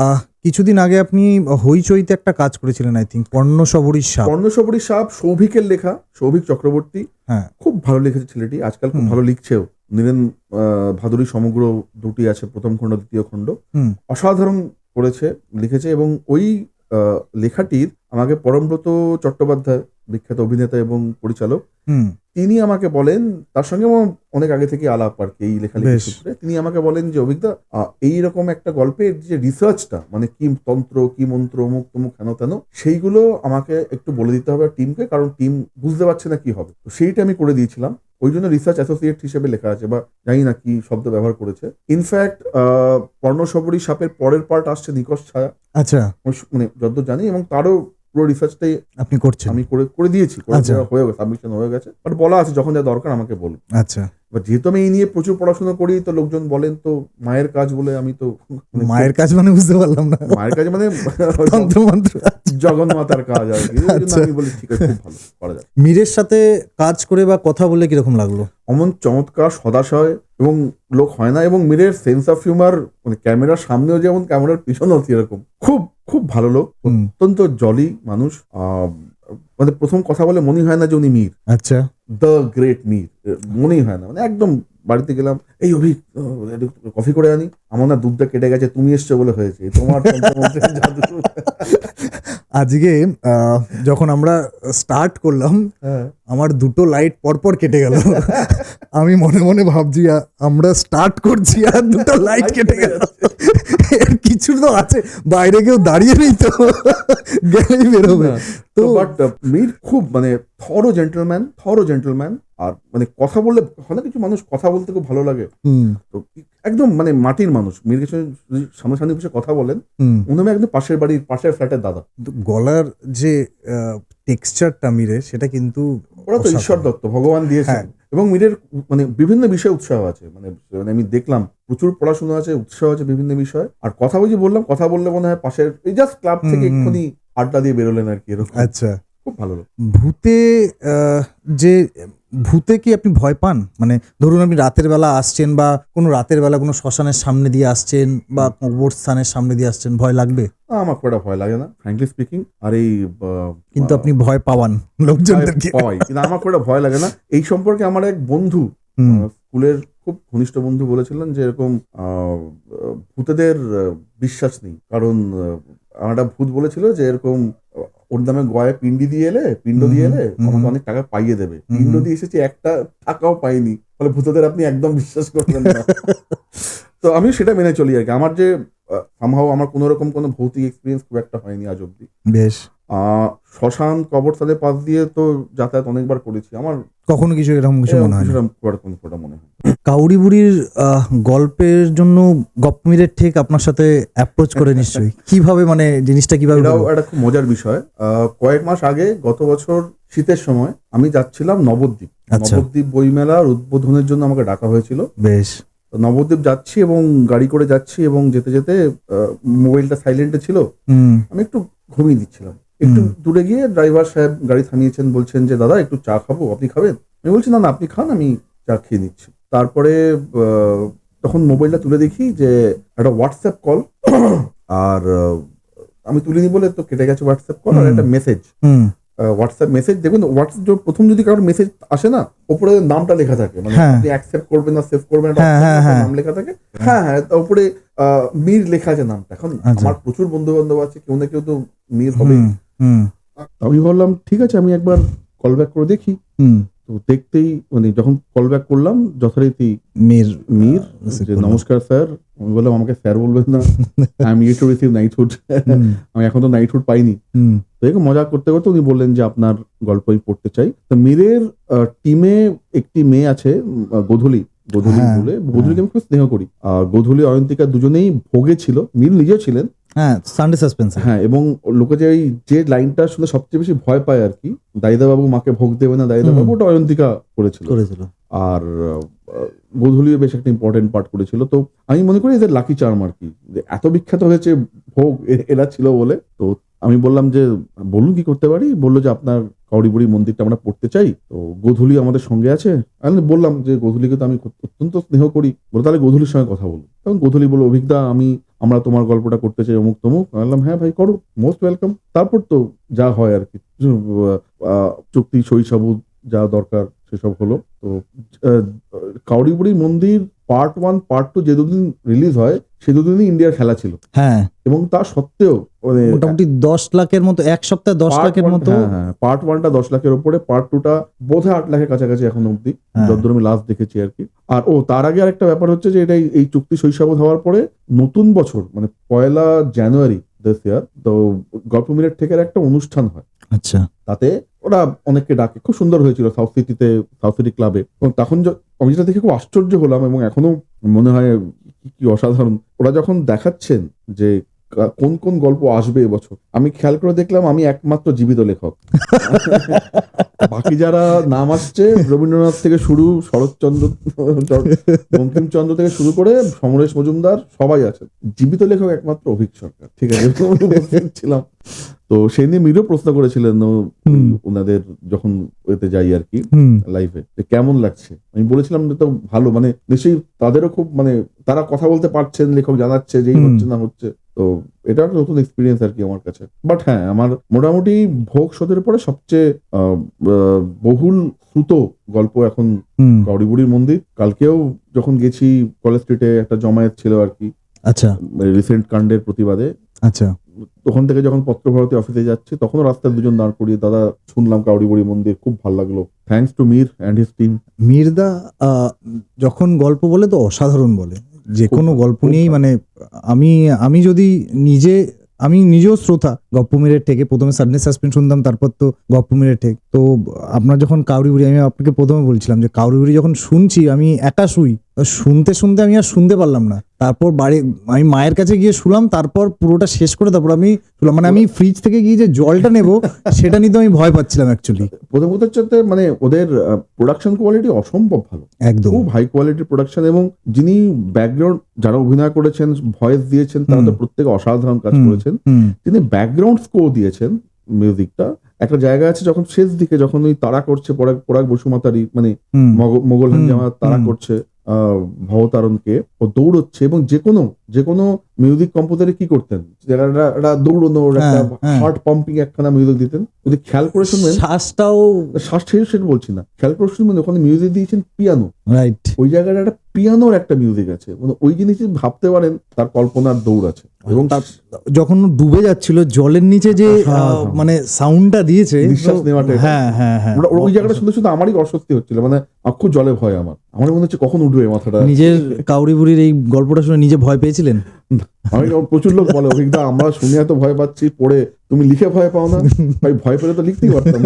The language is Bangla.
আহ, কিছুদিন আগে আপনি হইচইতে একটা কাজ করেছিলেন আই থিঙ্ক পর্ণ সবরীর সাপ। কর্ণসবরী সাপ সৌভিকের লেখা সৌভিক চক্রবর্তী। হ্যাঁ। খুব ভালো লিখেছে ছেলেটি আজকাল খুব ভালো লিখছেও। নীরেন আহ, ভাদুরী সমগ্র দুটি আছে প্রথম খণ্ড দ্বিতীয় খণ্ড। অসাধারণ করেছে লিখেছে এবং ওই লেখাটির আমাকে পরমব্রত চট্টোপাধ্যায় বিখ্যাত অভিনেতা এবং পরিচালক হুম। তিনি আমাকে বলেন তার সঙ্গে আমার অনেক আগে থেকে আলাপ আর কি এই বেশ। সূত্রে। তিনি আমাকে বলেন যে অভিজ্ঞতা এইরকম একটা গল্পের যে রিসার্চটা মানে কি তন্ত্র কি মন্ত্র অমুক তমুক হেন তেন সেইগুলো আমাকে একটু বলে দিতে হবে টিমকে কারণ টিম বুঝতে পারছে না কি হবে। তো সেইটা আমি করে দিয়েছিলাম। ওই জন্য রিসার্চ অ্যাসোসিয়েট হিসেবে লেখা আছে বা জানি না কি শব্দ ব্যবহার করেছে। ইনফ্যাক্ট পর্ণসবরী সাপের পরের পার্ট আসছে নিকশ ছায়া। আচ্ছা। মানে যতদূর জানি এবং তারও পুরো রিসার্চটাই আপনি করছেন। আমি করে করে দিয়েছি আচ্ছা। হয়ে গেছে সাবমিশন হয়ে গেছে। বাট বলা আছে যখন যা দরকার আমাকে বলুন। আচ্ছা। এবার যেহেতু আমি এই নিয়ে প্রচুর পড়াশোনা করি তো লোকজন বলেন তো মায়ের কাজ বলে আমি তো মানে মায়ের কাজ মানে বুঝতে পারলাম না। মায়ের কাজ মানে তন্ত্র মন্ত্র। জগন্মাতার কাজ আর কি। আচ্ছা। আমি বলি ঠিক আছে ভালো করা যায় মীরের সাথে কাজ করে বা কথা বলে কীরকম লাগল? অমন চমৎকার সদাশয় এবং লোক হয় না এবং মিরের সেন্স অফ হিউমার মানে ক্যামেরার সামনেও যেমন ক্যামেরার পিছনেও এরকম খুব খুব ভালো লোক অত্যন্ত জলি মানুষ আহ, মানে প্রথম কথা বলে মনে হয় না যে উনি মীর। আচ্ছা। দ্য গ্রেট মীর মনেই হয় না। মানে একদম বাড়িতে গেলাম এই অভিক কফি করে আনি। আমার না দুধটা কেটে গেছে তুমি এসছো বলে হয়েছে। তোমার আজকে যখন আমরা স্টার্ট করলাম হ্যাঁ। আমার দুটো লাইট পরপর কেটে গেল। আমি মনে মনে ভাবছি আমরা স্টার্ট করছি আর দুটো লাইট কেটে গেল। কিছু তো আছে বাইরে কেউ দাঁড়িয়ে নেই তো। গেলেই বেরোবে। তো তো বাট মীর খুব মানে থরো জেন্টলম্যান থরো জেন্টলম্যান আর মানে কথা বললে হয় না কিছু? মানুষ কথা বলতে খুব ভালো লাগে। তো একদম মানে মাটির মানুষ। মীর কিছু যদি সামনাসামনি বসে কথা বলেন হবে একদম পাশের বাড়ির পাশের ফ্ল্যাটের দাদা। গলার যে টেক্সচারটা মিরে সেটা কিন্তু ওরা তো ঈশ্বর দত্ত ভগবান দিয়েছেন। হ্যাঁ। এবং মীরের মানে বিভিন্ন বিষয়ে উৎসাহ আছে। মানে মানে আমি দেখলাম প্রচুর পড়াশোনা আছে উৎসাহ আছে বিভিন্ন বিষয়ে। আর কথা বলছি বললাম কথা বললে মনে হয় পাশের এই জাস্ট ক্লাব থেকে। এক্ষুনি আড্ডা দিয়ে বেরোলেন আর কি এরকম। আচ্ছা। খুব ভালো লোক। ভূতে যে ভূতে কি আপনি ভয় পান? মানে ধরুন আপনি রাতের বেলা আসছেন বা কোনো রাতের বেলা কোনো শ্মশানের সামনে দিয়ে আসছেন বা কবরস্থানের সামনে দিয়ে আসছেন ভয় লাগবে? আমার খুব একটা ভয় লাগে না ফ্র্যাঙ্কলি স্পিকিং আর এই কিন্তু আপনি ভয় পাওয়ান লোকজনদেরকে। ভয় কিন্তু আমার খুব একটা ভয় লাগে না। এই সম্পর্কে আমার এক বন্ধু স্কুলের খুব ঘনিষ্ঠ বন্ধু বলেছিলেন যে এরকম ভূতেদের বিশ্বাস নেই। কারণ আমার একটা ভূত বলেছিল যে এরকম ওর দামে গয়ে পিন্ডি দিয়ে এলে পিণ্ড দিয়ে এলে আমাকে অনেক টাকা পাইয়ে দেবে। পিন্ড পিণ্ড দিয়ে এসেছি একটা টাকাও পাইনি। ফলে ভূতদের আপনি একদম বিশ্বাস করবেন না। তো আমি সেটা মেনে চলি আর কি। আমার যে সামহাও আমার কোনো রকম কোনো ভৌতিক এক্সপিরিয়েন্স খুব একটা হয়নি আজ অব্দি বেশ। আহ, শ্মশান কবরস্থানের পাশ দিয়ে তো যাতায়াত অনেকবার করেছি। আমার কখনো কিছু এরকম কিছু মনে হয় সেরকম মনে হয়। কাউরি বুড়ির গল্পের জন্য গপ্পমিরের ঠিক আপনার সাথে অ্যাপ্রোচ করে নিশ্চয়ই। কীভাবে মানে জিনিসটা কীভাবে এটাও একটা খুব মজার বিষয়। কয়েক মাস আগে গত বছর শীতের সময় আমি যাচ্ছিলাম নবদ্বীপ। আচ্ছা। নবদ্বীপ বইমেলার উদ্বোধনের জন্য আমাকে ডাকা হয়েছিল। বেশ। নবদ্বীপ যাচ্ছি এবং গাড়ি করে যাচ্ছি এবং যেতে যেতে মোবাইলটা সাইলেন্টে ছিল। আমি একটু ঘুমিয়ে দিচ্ছিলাম। একটু দূরে গিয়ে ড্রাইভার সাহেব গাড়ি থামিয়েছেন বলছেন যে দাদা একটু চা খাব আপনি খাবেন? আমি বলছি না না আপনি খান আমি চা খেয়ে নিচ্ছি। তারপরে তখন মোবাইলটা তুলে দেখি যে একটা হোয়াটসঅ্যাপ কল আর আমি তুলিনি বলে তো কেটে গেছে হোয়াটসঅ্যাপ কল আর একটা মেসেজ হোয়াটসঅ্যাপ মেসেজ দেখুন হোয়াটসঅ্যাপ প্রথম যদি কারোর মেসেজ আসে না উপরে নামটা লেখা থাকে। মানে হ্যাঁ। আপনি অ্যাকসেপ্ট করবেন না সেভ করবেন হ্যাঁ, হ্যাঁ। নাম লেখা থাকে। হ্যাঁ হ্যাঁ আহ, মীর লেখা আছে নামটা। এখন আচ্ছা। আমার প্রচুর বন্ধু বান্ধব আছে কেউ না কেউ তো মীর হবে আমি বললাম ঠিক আছে আমি একবার কল ব্যাক করে দেখি। হুম। তো দেখতেই মানে যখন কল ব্যাক করলাম যথারীতি মীর মীর। নমস্কার স্যার আমি বললাম আমাকে স্যার বলবেন না। I am yet to receive knighthood আমি এখন তো নাইটহুড পাইনি। হুম, তো এরকম মজা করতে করতে উনি বললেন যে আপনার গল্প আমি পড়তে চাই। তো মীরের টিমে একটি মেয়ে আছে গোধূলি গোধূলি হ্যাঁ, বলে গোধূলিকে আমি খুব স্নেহ করি। আর গোধূলি অয়ন্তিকা দুজনেই ভোগে ছিল। মীর নিজেও ছিলেন। হ্যাঁ সানডে সাসপেন্স হ্যাঁ এবং লোকে যে ওই যে লাইনটা শুনে সবচেয়ে বেশি ভয় পায় আর কি দাইদা বাবু মাকে ভোগ দেবে না দাইদা হুম। বাবু ওটা অয়ন্তিকা করেছিল। করেছিল। আর গোধূলিও বেশ একটা ইম্পর্টেন্ট পার্ট করেছিল। তো আমি মনে করি এদের লাকি চার্ম আর কি। এত বিখ্যাত হয়েছে ভোগ এরা ছিল বলে। তো আমি বললাম যে বলুন কি করতে পারি? বলল যে আপনার কাউরিবুড়ি মন্দিরটা আমরা পড়তে চাই। তো গোধূলি আমাদের সঙ্গে আছে। আমি বললাম যে গোধূলিকে তো আমি অত্যন্ত স্নেহ করি। বলে তাহলে গোধূলির সঙ্গে কথা বলব তখন গোধূলি বলল অভিজ্ঞতা আমি আমরা তোমার গল্পটা করতে চাই অমুক তমুক। বললাম হ্যাঁ ভাই, করো মোস্ট ওয়েলকাম তারপর তো যা হয় আর কি। চুক্তি সই সাবুত যা দরকার সেসব হলো। তো কাউরিবুড়ি মন্দির পার্ট ওয়ান পার্ট টু যে দুদিন রিলিজ হয় সে দুদিনই ইন্ডিয়ার খেলা ছিল। হ্যাঁ। এবং তা সত্ত্বেও মানে মোটামুটি দশ লাখের মতো এক সপ্তাহে দশ লাখের মতো হ্যাঁ, হ্যাঁ, পার্ট ওয়ানটা দশ লাখের উপরে পার্ট টুটা বোধহয় আট লাখের কাছাকাছি এখন অব্দি হ্যাঁ। যতদূর আমি লাস্ট দেখেছি আর কি। আর ও তার আগে আরেকটা ব্যাপার হচ্ছে যে এটাই এই চুক্তি শৈশাবত হওয়ার পরে নতুন বছর মানে পয়লা জানুয়ারি দিস ইয়ার তো গল্প মিলের থেকে একটা অনুষ্ঠান হয়। আচ্ছা। তাতে ওরা অনেককে ডাকে। খুব সুন্দর হয়েছিল সাউথ সিটিতে সাউথ সিটি ক্লাবে এবং তখন আমি যেটা দেখে খুব আশ্চর্য হলাম এবং এখনও মনে হয় কি- কি অসাধারণ। ওরা যখন দেখাচ্ছেন যে কোন কোন গল্প আসবে এবছর আমি খেয়াল করে দেখলাম আমি একমাত্র জীবিত লেখক। বাকি যারা নাম আসছে রবীন্দ্রনাথ থেকে শুরু শরৎচন্দ্র বঙ্কিমচন্দ্র থেকে শুরু করে সমরেশ মজুমদার সবাই আছে জীবিত লেখক একমাত্র অভিক সরকার। ঠিক আছে ছিলাম তো সেই নিয়ে মিরও প্রশ্ন করেছিলেন ওনাদের যখন এতে যাই আর কি লাইভে যে কেমন লাগছে? আমি বলেছিলাম যে তো ভালো মানে নিশ্চয়ই তাদেরও খুব মানে তারা কথা বলতে পারছেন লেখক জানাচ্ছে যে হচ্ছে না হচ্ছে তো এটা একটা নতুন এক্সপিরিয়েন্স আর কি আমার কাছে। বাট হ্যাঁ আমার মোটামুটি ভোগ শোধের পরে সবচেয়ে বহুল শ্রুত গল্প এখন কাউরিবুড়ির মন্দির। কালকেও যখন গেছি কলেজ স্ট্রিটে একটা জমায়েত ছিল আর কি আচ্ছা। রিসেন্ট কাণ্ডের প্রতিবাদে। আচ্ছা। ওখান থেকে যখন পত্রভারতী অফিসে যাচ্ছি তখনও রাস্তায় দুজন দাঁড় করিয়ে দাদা শুনলাম কাউরিবুড়ি মন্দির খুব ভালো লাগল। Thanks to Mir and his team মির্দা যখন গল্প বলে তো অসাধারণ বলে। যে কোনো গল্প নিয়েই মানে আমি আমি যদি নিজে আমি নিজেও শ্রোতা গপ্পমিরের ঠেকে প্রথমে সাডনে সাসপেন্স শুনতাম তারপর তো গপ্পমিরের ঠেক। তো আপনার যখন কাউরিবুড়ি আমি আপনাকে প্রথমে বলছিলাম যে কাউরিবুড়ি যখন শুনছি আমি একা শুই শুনতে শুনতে আমি আর শুনতে পারলাম না। তারপর বাড়ি আমি মায়ের কাছে গিয়ে শুলাম তারপর পুরোটা শেষ করে তারপর আমি শুলাম। মানে আমি ফ্রিজ থেকে গিয়ে যে জলটা নেব সেটা নিতে আমি ভয় পাচ্ছিলাম অ্যাকচুয়ালি প্রথম কথা হচ্ছে মানে ওদের প্রোডাকশন কোয়ালিটি অসম্ভব ভালো। একদম। খুব হাই কোয়ালিটির প্রোডাকশন এবং যিনি ব্যাকগ্রাউন্ড যারা অভিনয় করেছেন ভয়েস দিয়েছেন তারা তো। প্রত্যেকে অসাধারণ কাজ করেছেন। তিনি ব্যাকগ্রাউন্ড স্কোর দিয়েছেন মিউজিকটা একটা জায়গা আছে যখন শেষ দিকে যখন ওই তারা করছে পরাগ পরাগ বসুমাতারি মানে মোগল হুম, তারা করছে। ভবতারণকে ও দৌড়চ্ছে এবং যে কোনো যে কোনো মিউজিক কম্পোজারে কি করতেন? যারা দৌড়নো একটা দৌড়নোর একটা। হার্ট পাম্পিং একখানা মিউজিক দিতেন। যদি খেয়াল করে শুনবেন শ্বাসটাও শ্বাস সেটা বলছি না। খেয়াল করে শুনবেন ওখানে মিউজিক দিয়েছেন পিয়ানো রাইট ওই জায়গাটা একটা পিয়ানোর একটা মিউজিক আছে। মানে ওই জিনিস ভাবতে পারেন তার কল্পনার দৌড় আছে। এবং তার যখন ডুবে যাচ্ছিল জলের নিচে যে। মানে সাউন্ডটা দিয়েছে নিঃশ্বাস তো- নেওয়াটা হ্যাঁ হ্যাঁ হ্যাঁ। ওই জায়গাটা শুনতে শুনতে আমারই অস্বস্তি হচ্ছিল। মানে খুব জলে ভয় আমার। আমার মনে হচ্ছে কখন উঠবে মাথাটা। নিজের কাউরি বুড়ির এই গল্পটা শুনে নিজে ভয় পেয়েছিলেন? আমি প্রচুর লোক বলে অভিজ্ঞতা আমরা শুনে এত ভয় পাচ্ছি পড়ে তুমি লিখে ভয় পাও না। ভাই ভয় পেলে তো লিখতেই পারতাম।